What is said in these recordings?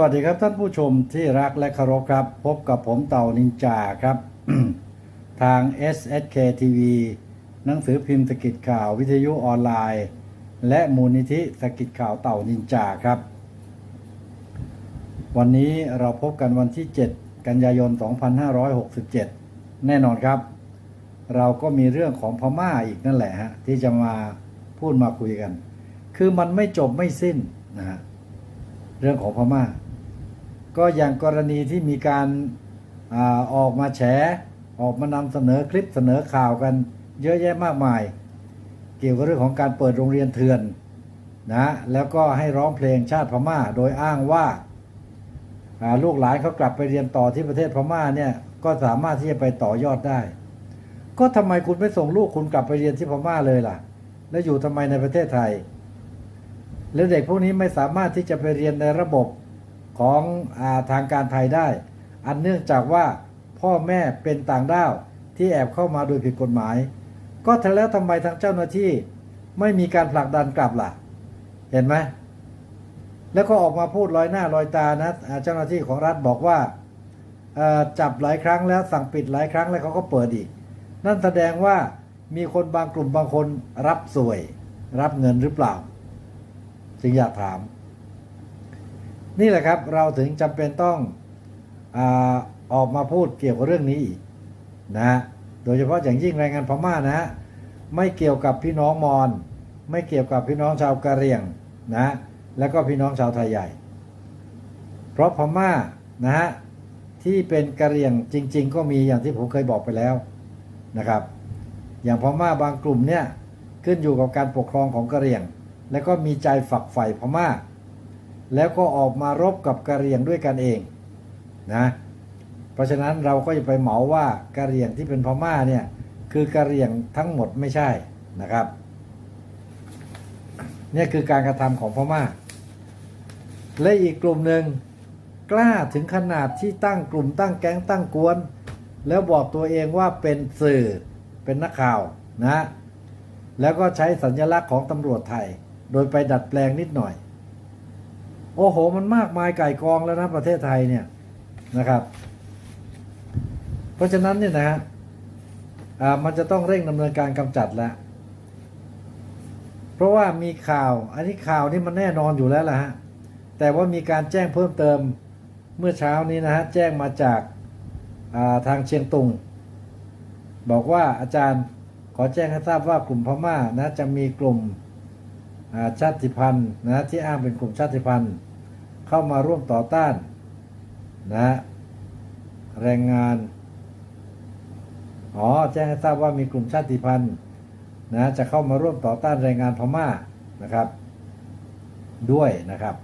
วัสดีครับท่านผู้ชมที่รักและเคารพครับ พบกับผมเต่านินจาครับ ทาง SSK TV หนังสือพิมพ์สกิดข่าววิทยุออนไลน์ และมูลนิธิสกิดข่าวเต่านินจาครับ วันนี้เราพบกันวันที่ 7 กันยายน 2567 แน่นอนครับ เราก็มีเรื่องของพม่าอีกนั่นแหละฮะที่จะมาพูดมาคุยกัน คือมันไม่จบไม่สิ้นนะฮะเรื่องของพม่า ก็อย่างกรณีที่มีการอออกมาแฉ ออกมานำเสนอคลิปเสนอข่าวกัน เยอะแยะมากมาย เกี่ยวกับเรื่องของการเปิดโรงเรียนเถื่อนนะแล้วก็ให้ร้องเพลงชาติพม่า โดยอ้างว่าาลูกหลานเขากลับไปเรียนต่อที่ประเทศพม่าเนี่ยก็สามารถที่จะไปต่อยอดได้ ก็ทำไมคุณไม่ส่งลูกคุณกลับไปเรียนที่พม่าเลยล่ะ แล้วอยู่ทำไมในประเทศไทย แล้วเด็กพวกนี้ไม่สามารถที่จะไปเรียนในระบบ ของอทางการไทยได้ อันเนื่องจากว่าพ่อแม่เป็นต่างด้าวที่แอบเข้ามาโดยผิดกฎหมาย ก็ทแล้วทำไมทางเจ้าหน้าที่ไม่มีการผลักดันกลับล่ะ เห็นไหมแล้วก็ออกมาพูดลอยหน้าลอยตานะเจ้าหน้าที่ของรัฐบอกว่าจับหลายครั้งแล้วสั่งปิดหลายครั้งแล้วเขาก็เปิดอีก นั่นแสดงว่ามีคนบางกลุ่มบางคนรับสวย รับเงินหรือเปล่า จึงอยากถาม นี่แหละครับเราถึงจำเป็นต้องอออกมาพูดเกี่ยวกับเรื่องนี้อีกนะ โดยเฉพาะอย่างยิ่งแรงงานพม่านะ ไม่เกี่ยวกับพี่น้องมอญไม่เกี่ยวกับพี่น้องชาวกะเหรี่ยงนะ แล้วก็พี่น้องชาวไทยใหญ่ เพราะพม่านะฮะที่เป็นกะเหรี่ยงจริง ๆ ก็มีอย่างที่ผมเคยบอกไปแล้วนะครับ อย่างพม่าบางกลุ่มเนี่ยขึ้นอยู่กับการปกครองของกะเหรี่ยง แล้วก็มีใจฝักใฝ่พม่า แล้วก็ออกมารบกับกะเหรี่ยงด้วยกันเองนะเพราะฉะนั้นเราก็จะไปเหมาว่ากะเหรี่ยงที่เป็นพม่าเนี่ยคือกะเหรี่ยงทั้งหมดไม่ใช่นะครับเนี่ยคือการกระทำของพม่า และอีกกลุ่มหนึ่งกล้าถึงขนาดที่ตั้งกลุ่มตั้งแก๊งตั้งกวน แล้วบอกตัวเองว่าเป็นสื่อเป็นนักข่าวนะแล้วก็ใช้สัญลักษณ์ของตำรวจไทย โดยไปดัดแปลงนิดหน่อย โอ้โห มันมากมายไก่กองแล้วนะประเทศไทยเนี่ยนะครับ เพราะฉะนั้นเนี่ยนะฮะมันจะต้องเร่งดำเนินการกำจัดแล้วเพราะว่ามีข่าว อันนี้ข่าวนี่มันแน่นอนอยู่แล้วล่ะฮะแต่ว่ามีการแจ้งเพิ่มเติมเมื่อเช้านี้นะฮะแจ้งมาจากาทางเชียงตุง บอกว่าอาจารย์ขอแจ้งให้ทราบว่ากลุ่มพม่านะจะมีกลุ่มาชาติพันธุ์นะที่อ้างเป็นกลุ่มชาติพันธุ์ เข้ามาร่วมต่อต้านนะแรงงานอ๋อแจ้งให้ทราบว่ามีกลุ่มชาติพันธุ์นะจะเข้ามาร่วมต่อต้านแรงงานพม่านะครับ ด้วยนะครับ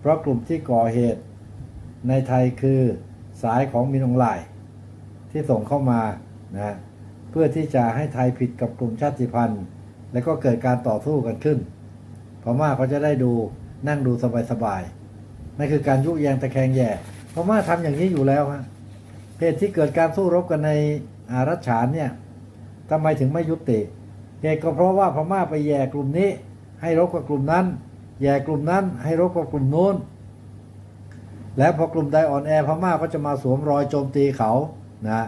เพราะกลุ่มที่ก่อเหตุในไทยคือสายของมินองไลที่ส่งเข้ามานะเพื่อที่จะให้ไทยผิดกับกลุ่มชาติพันธุ์ แล้วก็เกิดการต่อสู้กันขึ้นพม่าเขาจะได้ดูนั่งดูสบายๆ นั่นคือการยุแยงตะแคงแย่พม่าทำอย่างนี้อยู่แล้วฮะเหตุที่เกิดการสู้รบกันในอารัชฉานเนี่ยทำไมถึงไม่ยุติเหตุก็เพราะว่าพม่าไปแย่กลุ่มนี้ ให้รบกับกลุ่มนั้น แย่กลุ่มนั้น ให้รบกับกลุ่มโน้น แล้วพอกลุ่มใดอ่อนแอพม่าก็จะมาสวมรอยโจมตีเขานะ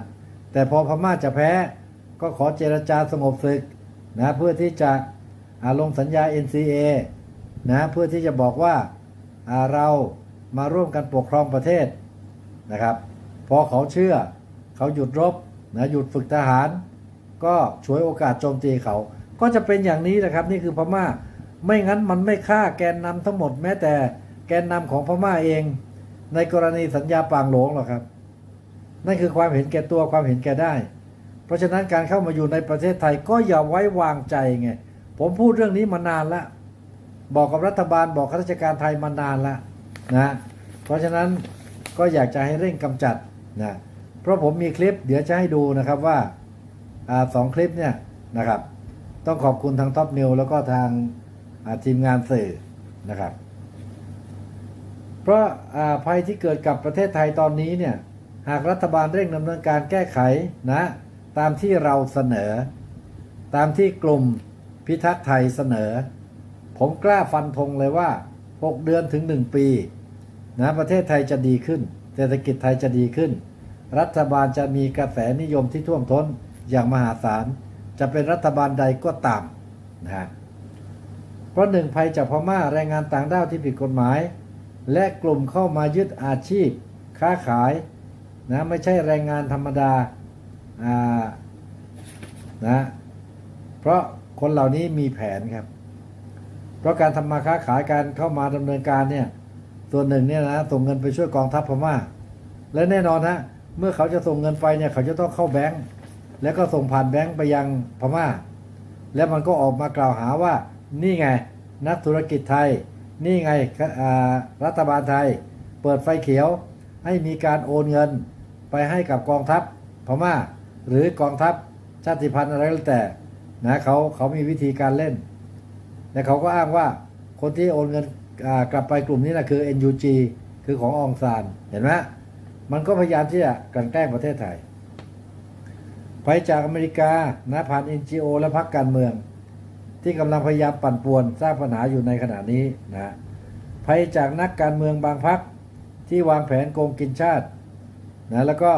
แต่พอพม่าจะแพ้ก็ขอเจรจาสงบศึกนะเพื่อที่จะอาลงสัญญา NCA นะเพื่อที่จะบอกว่าเรา มาร่วมกันปกครองประเทศนะครับ พอเขาเชื่อเขาหยุดรบนะหยุดฝึกทหาร ก็ช่วยโอกาสโจมตีเขา ก็จะเป็นอย่างนี้นะครับ นี่คือพม่า ไม่งั้นมันไม่ฆ่าแกนนำทั้งหมดแม้แต่แกนนำของพม่าเอง ในกรณีสัญญาปางหลงหรอกครับ นั่นคือความเห็นแก่ตัวความเห็นแก่ได้ เพราะฉะนั้นการเข้ามาอยู่ในประเทศไทยก็อย่าไว้วางใจไงผมพูดเรื่องนี้มานานแล้วบอกกับรัฐบาลบอกข้าราชการไทยมานานแล้ว นะเพราะฉะนั้นก็อยากจะให้เร่งกำจัดนะเพราะผมมีคลิปเดี๋ยวจะให้ดูนะครับว่าอสองคลิปเนี่ยนะครับ ต้องขอบคุณทางท็อปนิวแล้วก็ทางาทีมงานสื่อนะครับ เพราะาภัยที่เกิดกับประเทศไทยตอนนี้เนี่ยหากรัฐบาลเร่งดำเนินการแก้ไขนะ ตามที่เราเสนอ ตามที่กลุ่มพิทักษ์ไทยเสนอ ผมกล้าฟันธงเลยว่า 6 เดือนถึง 1 ปี นะประเทศไทยจะดีขึ้น เศรษฐกิจไทยจะดีขึ้น รัฐบาลจะมีกระแสนิยมที่ท่วมท้นอย่างมหาศาล จะเป็นรัฐบาลใดก็ตามนะฮะเพราะหนึ่งภัยจากพม่าแรงงานต่างด้าวที่ผิดกฎหมาย และกลุ่มเข้ามายึดอาชีพ ค้าขายนะไม่ใช่แรงงานธรรมดาอ่านะเพราะคนเหล่านี้มีแผนครับ เพราะการทำมาค้าขายการเข้ามาดำเนินการเนี่ย ส่วนหนึ่งเนี่ยนะส่งเงินไปช่วยกองทัพพม่า และแน่นอนฮะเมื่อเขาจะส่งเงินไปเนี่ยเขาจะต้องเข้าแบงก์แล้วก็ส่งผ่านแบงก์ไปยังพม่า แล้วมันก็ออกมากล่าวหาว่า นี่ไง นักธุรกิจไทย นี่ไงรัฐบาลไทย เปิดไฟเขียว ให้มีการโอนเงินไปให้กับกองทัพพม่า หรือกองทัพชาติพันธุ์อะไรก็แต่นะเขาเขามีวิธีการเล่นและเขาก็อ้างว่าคนที่โอนเงิน กลับไปกลุ่มนี้นะคือ NUG คือขององซานเห็นไหมมันก็พยายามที่จะกันแกล้งประเทศไทยไปจากอเมริกานะผ่าน NGO และพรรคการเมือง ที่กำลังพยายามปั่นป่วนสร้างปัญหาอยู่ในขณะนี้นะภัยจากนักการเมืองบางพรรคที่วางแผนโกงกินชาตินะแล้วก็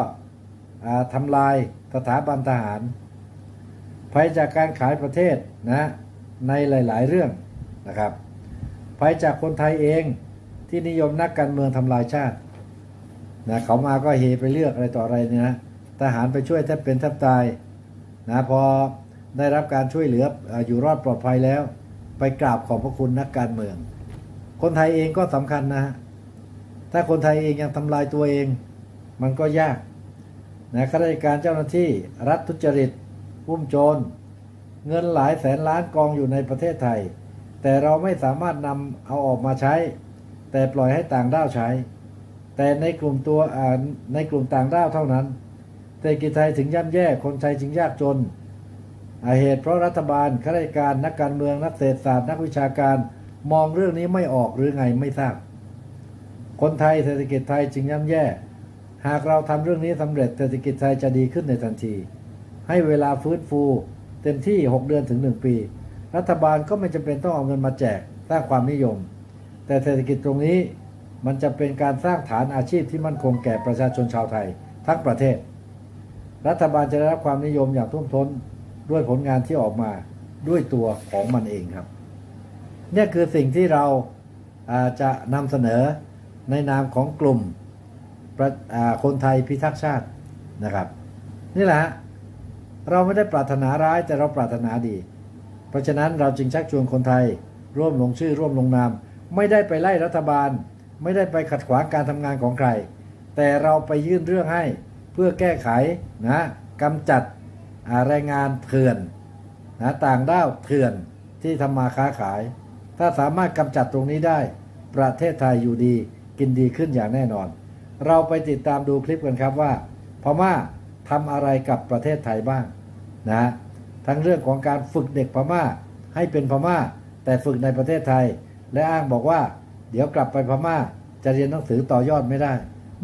ทำลายสถาบันทหาร ภัยจากการขายประเทศนะในหลาย ๆ เรื่องนะครับ ภัยจากคนไทยเองที่นิยมนักการเมืองทำลายชาตินะเขามาก็เฮไปเลือกอะไรต่ออะไรเนี่ยนะทหารไปช่วยแทบเป็นแทบตายนะพอได้รับการช่วยเหลืออยู่รอดปลอดภัยแล้ว ไปกราบขอบพระคุณนักการเมือง คนไทยเองก็สำคัญนะถ้าคนไทยเองยังทำลายตัวเอง มันก็ยากนะข้าราชการเจ้าหน้าที่รัฐทุจริตอุ้มโจร เงินหลายแสนล้านกองอยู่ในประเทศไทย แต่เราไม่สามารถนำเอาออกมาใช้ แต่ปล่อยให้ต่างด้าวใช้ แต่ในกลุ่มตัวในกลุ่มต่างด้าวเท่านั้นเศรษฐกิจไทยถึงย่ำแย่คนไทยจึงยากจนอ่าเหตุเพราะรัฐบาลข้าราชการนักการเมืองนักเศรษฐศาสตร์นักวิชาการมองเรื่องนี้ไม่ออกหรือไงไม่ทราบ คนไทยเศรษฐกิจไทยจึงย่ำแย่ หากเราทำเรื่องนี้สำเร็จเศรษฐกิจไทยจะดีขึ้นในทันที ให้เวลาฟื้นฟู เต็มที่ 6 เดือนถึง 1 ปี รัฐบาลก็ไม่จำเป็นต้องเอาเงินมาแจกสร้างความนิยม แต่เศรษฐกิจตรงนี้มันจะเป็นการสร้างฐานอาชีพที่มั่นคงแก่ประชาชนชาวไทย ทั้งประเทศ รัฐบาลจะได้รับความนิยมอย่างท่วมท้นด้วยผลงานที่ออกมาด้วยตัวของมันเองครับนี่คือสิ่งที่เราจะนำเสนอในนามของกลุ่มคนไทยพิทักษ์ชาตินะครับ นี่แหละฮะเราไม่ได้ปรารถนาร้ายแต่เราปรารถนาดี เพราะฉะนั้นเราจึงชักชวนคนไทย ร่วมลงชื่อร่วมลงนาม ไม่ได้ไปไล่รัฐบาล ไม่ได้ไปขัดขวางการทำงานของใคร แต่เราไปยื่นเรื่องให้เพื่อแก้ไขนะกำจัดแรงงานเถื่อนนะต่างด้าวเถื่อนที่ทำมาค้าขาย ถ้าสามารถกำจัดตรงนี้ได้ ประเทศไทยอยู่ดีกินดีขึ้นอย่างแน่นอน เราไปติดตามดูคลิปกันครับว่าพม่าทำอะไรกับประเทศไทยบ้างนะ ทั้งเรื่องของการฝึกเด็กพม่าให้เป็นพม่า แต่ฝึกในประเทศไทย และอ้างบอกว่า เดี๋ยวกลับไปพม่า จะเรียนหนังสือต่อยอดไม่ได้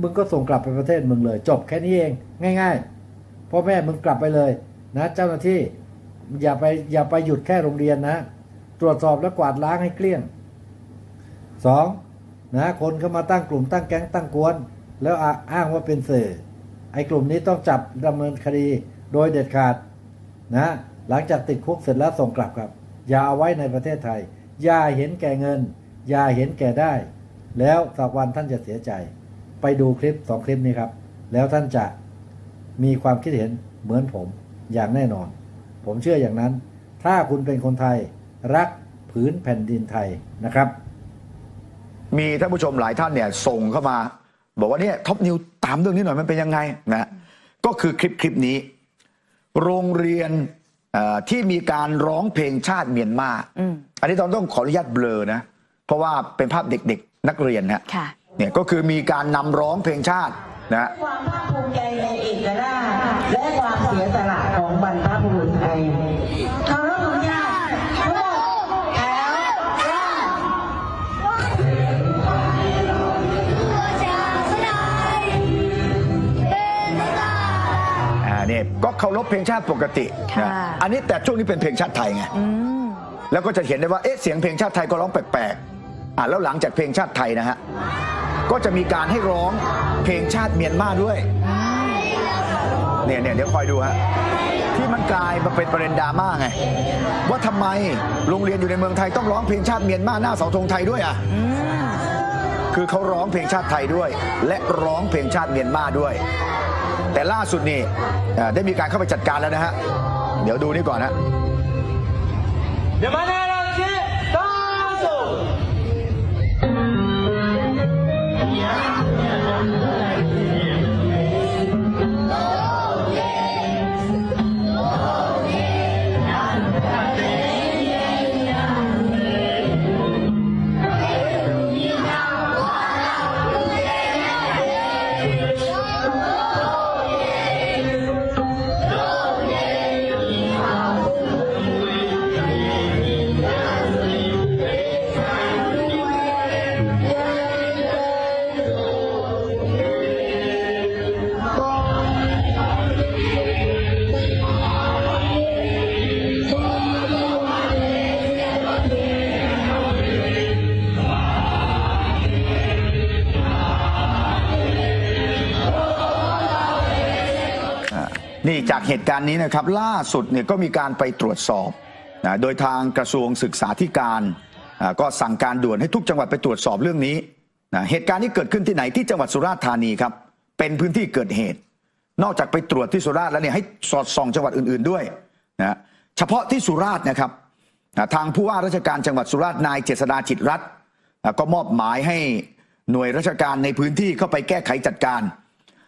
มึงก็ส่งกลับไปประเทศมึงเลย จบแค่นี้เองง่ายๆพ่อแม่มึงกลับไปเลยนะ เจ้าหน้าที่อย่าไปอย่าไปหยุดแค่โรงเรียนนะ ตรวจสอบและกวาดล้างให้เกลี้ยงสองนะคนเข้ามาตั้งกลุ่มตั้งแก๊งตั้งกวน แล้วอ้างว่าเป็นสื่อไอ้กลุ่มนี้ต้องจับดำเนินคดีโดยเด็ดขาด นะ หลังจากติดคุกเสร็จแล้วส่งกลับครับ อย่าเอาไว้ในประเทศไทย อย่าเห็นแก่เงิน อย่าเห็นแก่ได้ แล้วสักวันท่านจะเสียใจ ไปดูคลิปสองคลิปนี้ครับ แล้วท่านจะมีความคิดเห็นเหมือนผมอย่างแน่นอน ผมเชื่ออย่างนั้น ถ้าคุณเป็นคนไทยรักผืนแผ่นดินไทยนะครับ มีท่านผู้ชมหลายท่านเนี่ยส่งเข้ามา บอกว่าเนี่ยท็อปนิวตามเรื่องนี้หน่อยมันเป็นยังไงนะก็คือคลิปคลิปนี้ โรงเรียนเอ่อที่มีการร้องเพลงชาติเมียนมาอืมอันนี้ต้องต้องขออนุญาตเบลอนะ เพราะว่าเป็นภาพเด็กๆ นักเรียนนะค่ะเนี่ยก็คือมีการนำร้องเพลงชาตินะ ก็เคารพเพลงชาติปกตินะค่ะอันนี้แต่ช่วงนี้เป็นเพลงชาติไทยไงอืมแล้วก็จะเห็นได้ว่าเอ๊ะเสียงเพลงชาติไทยก็ร้องแปลกๆอ่าแล้วหลังจากเพลงชาติไทยนะฮะก็จะมีการให้ร้องเพลงชาติเมียนมาด้วยเนี่ยเนี่ยเดี๋ยวคอยดูฮะที่มันกลายมาเป็นประเด็นดราม่าไง ว่าทำไมโรงเรียนอยู่ในเมืองไทยต้องร้องเพลงชาติเมียนมาหน้าเสาธงไทยด้วยอะคือเขาร้องเพลงชาติไทยด้วย และร้องเพลงชาติเมียนมาด้วย แต่ล่าสุดนี่ได้มีการเข้าไปจัดการแล้วนะฮะ เดี๋ยวดูนี่ก่อนนะเดี๋ยวมา จากเหตุการณ์นี้นะครับล่าสุดเนี่ยก็มีการไปตรวจสอบนะโดยทางกระทรวงศึกษาธิการก็สั่งการด่วนให้ทุกจังหวัดไปตรวจสอบเรื่องนี้นะเหตุการณ์นี้เกิดขึ้นที่ไหนที่จังหวัดสุราษฎร์ธานีครับเป็นพื้นที่เกิดเหตุ นอกจากไปตรวจที่สุราษฎร์แล้วเนี่ยให้สอดส่องจังหวัดอื่น ๆด้วยนะเฉพาะที่สุราษฎร์นะครับนะทางผู้ว่าราชการจังหวัดสุราษฎร์นายเจษดาจิตรัตน์ก็มอบหมายให้หน่วยราชการในพื้นที่เข้าไปแก้ไขจัดการ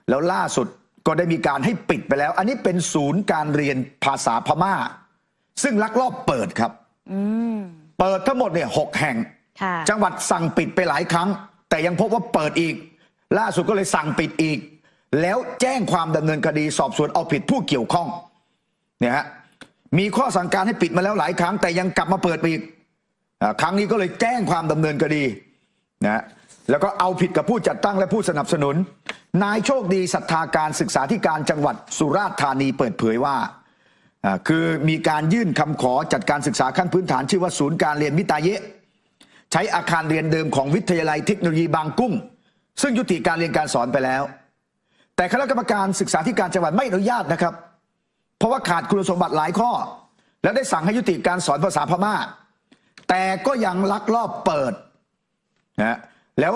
แล้วล่าสุด ก็ได้มีการให้ปิดไปแล้ว อันนี้เป็นศูนย์การเรียนภาษาพม่า ซึ่งลักลอบเปิดครับอืมเปิดทั้งหมดเนี่ยหกแห่งค่ะจังหวัดสั่งปิดไปหลายครั้ง แต่ยังพบว่าเปิดอีก ล่าสุดก็เลยสั่งปิดอีก แล้วแจ้งความดำเนินคดีสอบสวนเอาผิดผู้เกี่ยวข้องเนี่ยฮะมีข้อสั่งการให้ปิดมาแล้วหลายครั้ง แต่ยังกลับมาเปิดอีกอ่าครั้งนี้ก็เลยแจ้งความดำเนินคดีนะฮะแล้วก็เอาผิดกับผู้จัดตั้งและผู้สนับสนุน นายโชคดีศรัทธาการศึกษาธิการจังหวัดสุราษฎร์ธานีเปิดเผยว่าคือมีการยื่นคำขอจัดการศึกษาขั้นพื้นฐานชื่อว่าศูนย์การเรียนมิตาเยะ ใช้อาคารเรียนเดิมของวิทยาลัยเทคโนโลยีบางกุ้ง ซึ่งยุติการเรียนการสอนไปแล้ว แต่คณะกรรมการศึกษาธิการจังหวัดไม่อนุญาตนะครับ เพราะว่าขาดคุณสมบัติหลายข้อ และได้สั่งให้ยุติการสอนภาษาพม่า แต่ก็ยังลักลอบเปิดนะแล้ว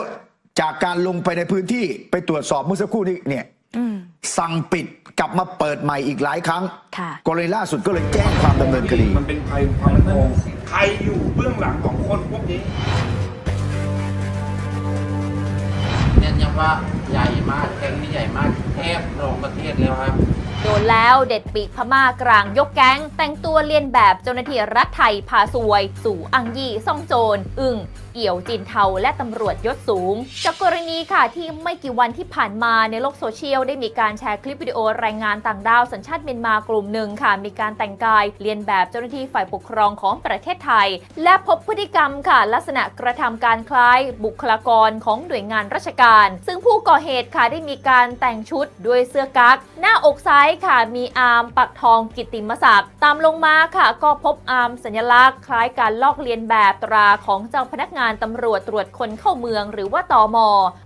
จากการลงไปในพื้นที่ไปตรวจสอบเมื่อสักครู่นี้เนี่ยอืมสั่งปิดกลับมาเปิดใหม่อีกหลายครั้งค่ะกรณีล่าสุดก็เลยแจ้งความดำเนินคดี มันเป็นภัยความมั่นคงใครอยู่เบื้องหลังของคนพวกนี้เน้นย้ำว่าใหญ่มากแก๊งนี้ใหญ่มากแทบรองประเทศแล้วครับโดนแล้วเด็ดปีกพม่ากลางยกแก๊ง แต่งตัวเลียนแบบเจ้าหน้าที่รัฐไทยพาซวย สู่อังยี่ซ่องโจร อึ่ง เอี่ยวจินเทาและตำรวจยศสูง จากกรณีค่ะที่ไม่กี่วันที่ผ่านมาในโลกโซเชียลได้มีการแชร์คลิปวิดีโอแรายงานต่างด้าวสัญชาติเมียนมากลุ่มหนึ่งค่ะ มีการแต่งกายเลียนแบบเจ้าหน้าที่ฝ่ายปกครองของประเทศไทย และพบพฤติกรรมค่ะ ลักษณะกระทำการคล้ายบุคลากรของหน่วยงานราชการ ซึ่งผู้ก่อเหตุค่ะได้มีการแต่งชุดด้วยเสื้อกั๊กหน้าอกซ้ายค่ะมีอาร์มปักทองกิตติมศักดิ์ตามลงมาค่ะ ก็พบอาร์มสัญลักษณ์ คล้ายการลอกเลียนแบบตราของเจ้าพนักงานตำรวจตรวจคนเข้าเมืองหรือว่าตอม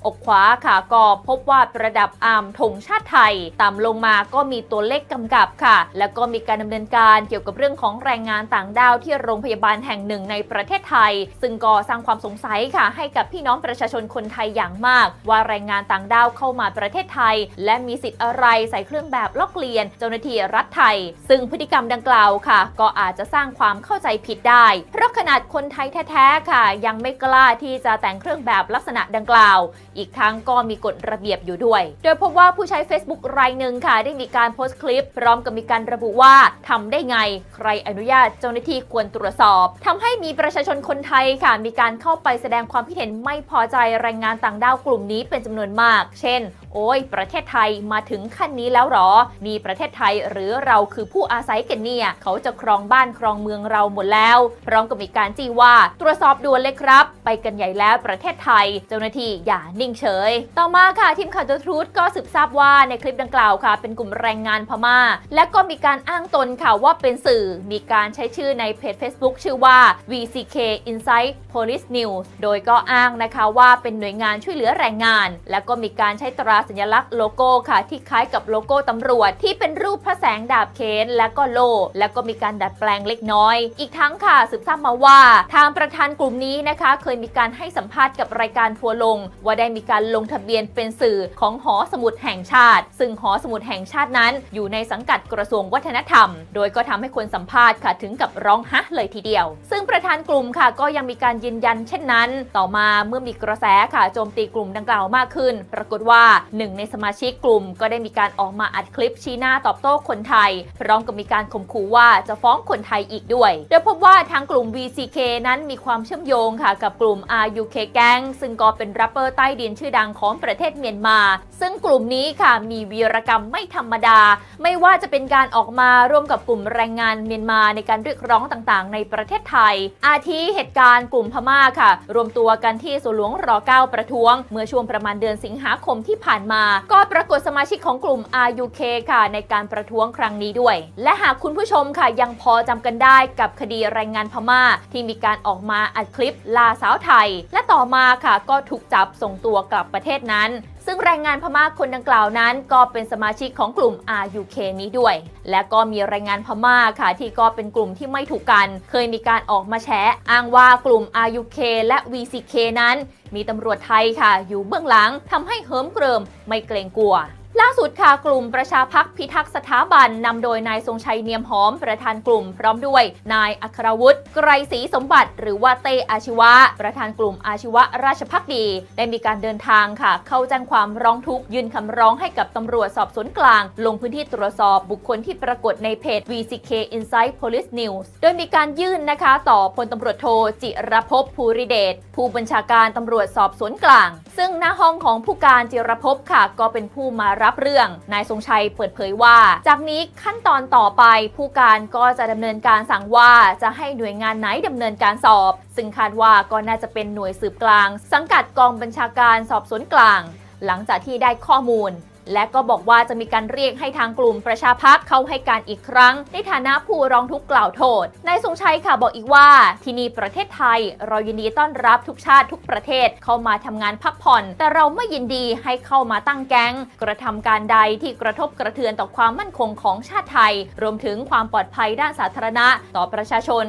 อกขวาค่ะก็พบว่าประดับอามธงชาติไทยตามลงมาก็มีตัวเลขกำกับค่ะ แล้วก็มีการดำเนินการเกี่ยวกับเรื่องของแรงงานต่างด้าวที่โรงพยาบาลแห่งหนึ่งในประเทศไทย ซึ่งก็สร้างความสงสัยค่ะ ให้กับพี่น้องประชาชนคนไทยอย่างมาก ว่าแรงงานต่างด้าวเข้ามาประเทศไทย และมีสิทธิ์อะไรใส่เครื่องแบบลอกเลียน เจ้าหน้าที่รัฐไทย ซึ่งพฤติกรรมดังกล่าวค่ะ ก็อาจจะสร้างความเข้าใจผิดได้ เพราะขนาดคนไทยแท้ๆค่ะ ยังไม่กล้าที่จะแต่งเครื่องแบบลักษณะดังกล่าว อีกทั้งก็มีกฎระเบียบอยู่ด้วย โดยพบว่าผู้ใช้ Facebook รายหนึ่งค่ะ ได้มีการโพสต์คลิป พร้อมกับมีการระบุว่าทำได้ไง ใครอนุญาตเจ้าหน้าที่ควรตรวจสอบทำให้มีประชาชนคนไทยค่ะ มีการเข้าไปแสดงความคิดเห็นไม่พอใจแรงงานต่างด้าวกลุ่มนี้เป็นจำนวนมาก เช่นโอ้ย ประเทศไทยมาถึงขั้นนี้แล้วหรอ นี่ประเทศไทยหรือเราคือผู้อาศัยกันเนี่ย เขาจะครองบ้านครองเมืองเราหมดแล้วพร้อมกับมีการจี้ว่า ตรวจสอบด่วนเลยครับ ไปกันใหญ่แล้วประเทศไทย เจ้าหน้าที่อย่านิ่งเฉย ต่อมาค่ะทีมข่าว The Truth ก็สืบทราบว่าในคลิปดังกล่าวค่ะ เป็นกลุ่มแรงงานพม่า และก็มีการอ้างตนค่ะว่าเป็นสื่อมีการใช้ชื่อในเพจ Facebook ชื่อว่า VCK Insight Police News โดยก็อ้างนะคะว่าเป็นหน่วยงานช่วยเหลือแรงงาน และก็มีการใช้ตราสัญลักษณ์โลโก้ค่ะ ที่คล้ายกับโลโก้ตำรวจ ที่เป็นรูปพระแสงดาบเคนและก็โล่และก็มีการดัดแปลงเล็กน้อย อีกทั้งค่ะสืบทราบมาว่า ทางประธานกลุ่มนี้นะคะ เคยมีการให้สัมภาษณ์กับรายการทัวร์ลง ว่าได้มีการลงทะเบียนเป็นสื่อของหอสมุดแห่งชาติ ซึ่งหอสมุดแห่งชาตินั้น อยู่ในสังกัดกระทรวงวัฒนธรรม โดยก็ทำให้คนสัมภาษณ์ค่ะถึงกับร้องฮะเลยทีเดียว ซึ่งประธานกลุ่มค่ะก็ยังมีการยืนยันเช่นนั้น ต่อมาเมื่อมีกระแสค่ะโจมตีกลุ่มดังกล่าวมากขึ้น ปรากฏว่าหนึ่งในสมาชิกกลุ่มก็ได้มีการออกมาอัดคลิปชี้หน้าตอบโต้คนไทย พร้อมกับมีการข่มขู่ว่าจะฟ้องคนไทยอีกด้วย โดยพบว่าทางกลุ่ม VCK นั้นมีความเชื่อมโยงค่ะกับกลุ่ม RUK Gang ซึ่งก็เป็นแรปเปอร์ใต้ดินชื่อดังของประเทศเมียนมา ซึ่งกลุ่มนี้ค่ะมีวีรกรรมไม่ธรรมดา ไม่ว่าจะเป็นการออกมาร่วมกับกลุ่มแรงงานเมียนมาในการเรียกร้องต่างๆ ในประเทศไทย อาทิเหตุการณ์กลุ่มพม่าค่ะ รวมตัวกันที่สวนหลวงรอ9ประท้วง เมื่อช่วงประมาณเดือนสิงหาคมที่ผ่านมา ก็ปรากฏสมาชิกของกลุ่ม RUK ค่ะ ในการประท้วงครั้งนี้ด้วย และหากคุณผู้ชมค่ะยังพอจำกันได้กับคดีแรงงานพม่า ที่มีการออกมาอัดคลิปลาสาวไทย และต่อมาค่ะก็ถูกจับส่งตัวกลับประเทศนั้น ซึ่งแรงงานพม่าคนดังกล่าวนั้น ก็เป็นสมาชิกของกลุ่ม RUK นี้ด้วย และก็มีแรงงานพม่าค่ะที่ก็เป็นกลุ่มที่ไม่ถูกกัน เคยมีการออกมาแฉอ้างว่ากลุ่ม RUK และ VCK นั้น มีตำรวจไทยค่ะ อยู่เบื้องหลังทำให้เหิมเกริมไม่เกรงกลัว ล่าสุดค่ะกลุ่มประชาพักพิทักษ์สถาบันนำโดยนายทรงชัยเนียมหอมประธานกลุ่ม พร้อมด้วย นายอัครวุฒิไกรศรีสมบัติ หรือว่าเตอาชีวะ ประธานกลุ่มอาชีวะราชพักดี ได้มีการเดินทางค่ะ เข้าแจ้งความร้องทุกข์ยื่นคำร้องให้กับตำรวจสอบสวนกลาง ลงพื้นที่ตรวจสอบบุคคลที่ปรากฏในเพจ VCK Insight Police News โดยมีการยื่นนะคะ ต่อพลตำรวจโทจิรภพภูริเดชผู้บัญชาการตำรวจสอบสวนกลาง ซึ่งหน้าห้องของผู้การจิรภพค่ะ ก็เป็นผู้มารับเรื่อง นายทรงชัยเปิดเผยว่า จากนี้ขั้นตอนต่อไป ผู้การก็จะดำเนินการสั่งว่าจะให้หน่วยงานไหนดำเนินการสอบ ซึ่งคาดว่าก็น่าจะเป็นหน่วยสืบกลาง สังกัดกองบัญชาการสอบสวนกลาง หลังจากที่ได้ข้อมูล และก็บอกว่าจะมีการเรียกให้ทางกลุ่มประชาพักเข้าให้การอีกครั้ง ในฐานะผู้ร้องทุกข์กล่าวโทษนายทรงชัยค่ะบอกอีกว่า ที่นี่ประเทศไทย เรายินดีต้อนรับทุกชาติทุกประเทศเข้ามาทำงานพักผ่อน แต่เราไม่ยินดีให้เข้ามาตั้งแก๊ง กระทำการใดที่กระทบกระเทือนต่อความมั่นคงของชาติไทย รวมถึงความปลอดภัยด้านสาธารณะ ต่อประชาชน